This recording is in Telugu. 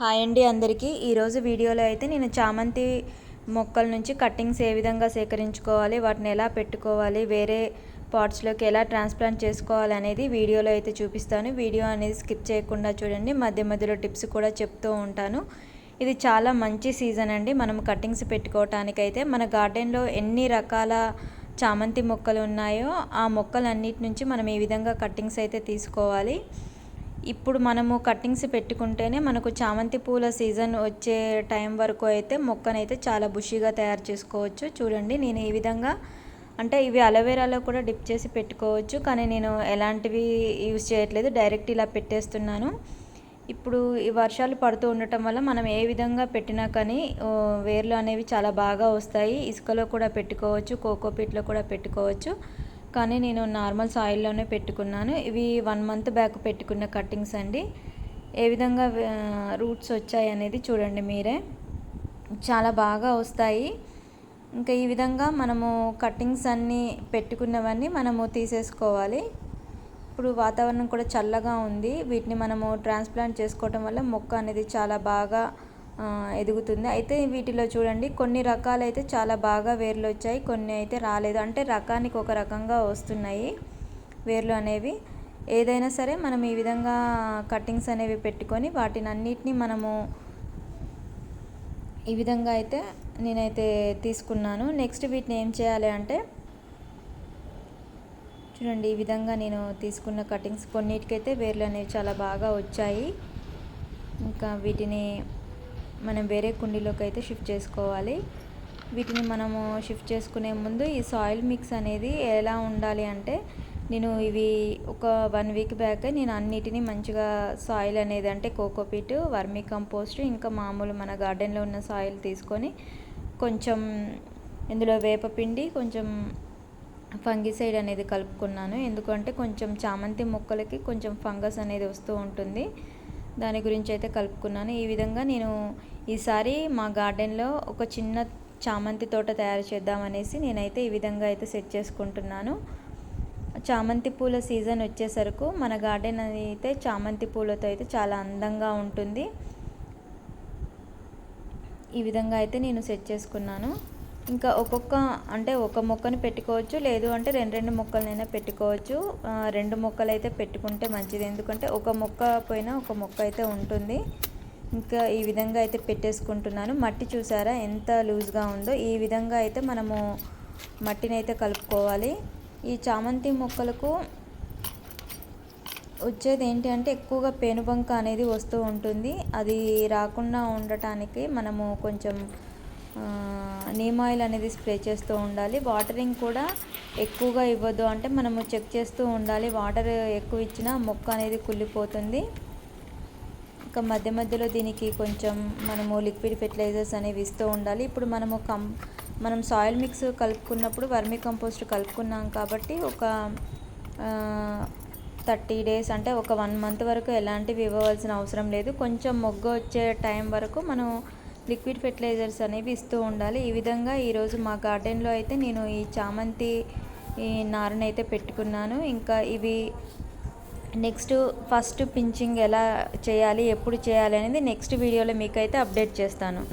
హాయ్ అండి అందరికీ. ఈరోజు వీడియోలో అయితే నేను చామంతి మొక్కల నుంచి కట్టింగ్స్ ఏ విధంగా సేకరించుకోవాలి వాటిని ఎలా పెట్టుకోవాలి వేరే పార్ట్స్లోకి ఎలా ట్రాన్స్ప్లాంట్ చేసుకోవాలి అనేది వీడియోలో అయితే చూపిస్తాను. వీడియో అనేది స్కిప్ చేయకుండా చూడండి. మధ్య మధ్యలో టిప్స్ కూడా చెప్తూ ఉంటాను. ఇది చాలా మంచి సీజన్ అండి. మనం కట్టింగ్స్ పెట్టుకోవటానికైతే మన గార్డెన్లో ఎన్ని రకాల చామంతి మొక్కలు ఉన్నాయో ఆ మొక్కలన్నిటి నుంచి మనం ఈ విధంగా కట్టింగ్స్ అయితే తీసుకోవాలి ఇప్పుడు మనము కట్టింగ్స్ పెట్టుకుంటేనే మనకు చామంతి పూల సీజన్ వచ్చే టైం వరకు అయితే మొక్కనైతే చాలా బుషీగా తయారు చేసుకోవచ్చు. చూడండి నేను ఈ విధంగా అంటే ఇవి అలోవెరాలో కూడా డిప్ చేసి పెట్టుకోవచ్చు. కానీ నేను ఎలాంటివి యూజ్ చేయట్లేదు డైరెక్ట్ ఇలా పెట్టేస్తున్నాను. ఇప్పుడు ఈ వర్షాలు పడుతూ ఉండటం వల్ల మనం ఏ విధంగా పెట్టినా కానీ వేర్లు అనేవి చాలా బాగా వస్తాయి. ఇసుకలో కూడా పెట్టుకోవచ్చు కోకోపీట్లో కూడా పెట్టుకోవచ్చు. కానీ నేను నార్మల్ సాయిల్లోనే పెట్టుకున్నాను. ఇవి వన్ మంత్ బ్యాక్ పెట్టుకున్న కట్టింగ్స్ అండి. ఏ విధంగా రూట్స్ వచ్చాయి అనేది చూడండి మీరే. చాలా బాగా వస్తాయి. ఇంకా ఈ విధంగా మనము కట్టింగ్స్ అన్నీ పెట్టుకున్నవన్నీ మనము తీసేసుకోవాలి. ఇప్పుడు వాతావరణం కూడా చల్లగా ఉంది. వీటిని మనము ట్రాన్స్ప్లాంట్ చేసుకోవటం వల్ల మొక్క అనేది చాలా బాగా ఎదుగుతుంది. అయితే వీటిలో చూడండి కొన్ని రకాలైతే చాలా బాగా వేర్లు వచ్చాయి కొన్ని అయితే రాలేదు. అంటే రకానికి ఒక రకంగా వస్తున్నాయి వేర్లు అనేవి. ఏదైనా సరే మనం ఈ విధంగా కట్టింగ్స్ అనేవి పెట్టుకొని వాటిని అన్నిటినీ మనము ఈ విధంగా అయితే నేనైతే తీసుకున్నాను. నెక్స్ట్ వీటిని ఏం చేయాలి అంటే చూడండి ఈ విధంగా నేను తీసుకున్న కటింగ్స్ కొన్నిటికైతే వేర్లు అనేవి చాలా బాగా వచ్చాయి. ఇంకా వీటిని మనం వేరే కుండీలోకి అయితే షిఫ్ట్ చేసుకోవాలి. వీటిని మనము షిఫ్ట్ చేసుకునే ముందు ఈ సాయిల్ మిక్స్ అనేది ఎలా ఉండాలి అంటే నేను ఇవి ఒక వన్ వీక్ బ్యాక్ నేను అన్నిటినీ మంచిగా సాయిల్ అనేది అంటే కోకోపీట్ వర్మీ కంపోస్ట్ ఇంకా మామూలు మన గార్డెన్లో ఉన్న సాయిల్ తీసుకొని కొంచెం ఇందులో వేపపిండి కొంచెం ఫంగిసైడ్ అనేది కలుపుకున్నాను. ఎందుకంటే కొంచెం చామంతి మొక్కలకి కొంచెం ఫంగస్ అనేది వస్తూ ఉంటుంది. దాని గురించి అయితే కలుపుకున్నాను. ఈ విధంగా నేను ఈసారి మా గార్డెన్లో ఒక చిన్న చామంతి తోట తయారు చేద్దామనేసి నేనైతే ఈ విధంగా అయితే సెట్ చేసుకుంటున్నాను. చామంతి పూల సీజన్ వచ్చేసరికి మన గార్డెన్ అయితే చామంతి పూలతో అయితే చాలా అందంగా ఉంటుంది. ఈ విధంగా అయితే నేను సెట్ చేసుకున్నాను. ఇంకా ఒక్కొక్క అంటే ఒక మొక్కని పెట్టుకోవచ్చు. లేదు అంటే రెండు రెండు మొక్కలనైనా పెట్టుకోవచ్చు. రెండు మొక్కలు అయితే పెట్టుకుంటే మంచిది. ఎందుకంటే ఒక మొక్క పోయినా ఒక మొక్క అయితే ఉంటుంది. ఇంకా ఈ విధంగా అయితే పెట్టేసుకుంటున్నాను. మట్టి చూసారా? ఎంత లూజ్గా ఉందో. ఈ విధంగా అయితే మనము మట్టిని అయితే కలుపుకోవాలి. ఈ చామంతి మొక్కలకు వచ్చేది ఏంటి అంటే ఎక్కువగా పేనుబంక అనేది వస్తూ ఉంటుంది. అది రాకుండా ఉండటానికి మనము కొంచెం నీమ్ ఆయిల్ అనేది స్ప్రే చేస్తూ ఉండాలి. వాటరింగ్ కూడా ఎక్కువగా ఇవ్వద్దు అంటే మనము చెక్ చేస్తూ ఉండాలి. వాటర్ ఎక్కువ ఇచ్చినా మొక్క అనేది కుళ్ళిపోతుంది. ఇంకా మధ్య మధ్యలో దీనికి కొంచెం మనము లిక్విడ్ ఫెర్టిలైజర్స్ అనేవి ఇస్తూ ఉండాలి. ఇప్పుడు మనము కం మనం సాయిల్ మిక్స్ కలుపుకున్నప్పుడు వర్మీ కంపోస్ట్ కలుపుకున్నాం కాబట్టి ఒక థర్టీ డేస్ అంటే ఒక వన్ మంత్ వరకు ఎలాంటివి ఇవ్వవలసిన అవసరం లేదు. కొంచెం మొగ్గ వచ్చే టైం వరకు మనం లిక్విడ్ ఫెర్టిలైజర్స్ అనేవి ఇస్తూ ఉండాలి. ఈ విధంగా ఈరోజు మా గార్డెన్లో అయితే నేను ఈ చామంతి ఈ నారనైతే పెట్టుకున్నాను. ఇంకా ఇవి నెక్స్ట్ ఫస్ట్ పించింగ్ ఎలా చేయాలి ఎప్పుడు చేయాలి అనేది నెక్స్ట్ వీడియోలో మీకైతే అప్డేట్ చేస్తాను.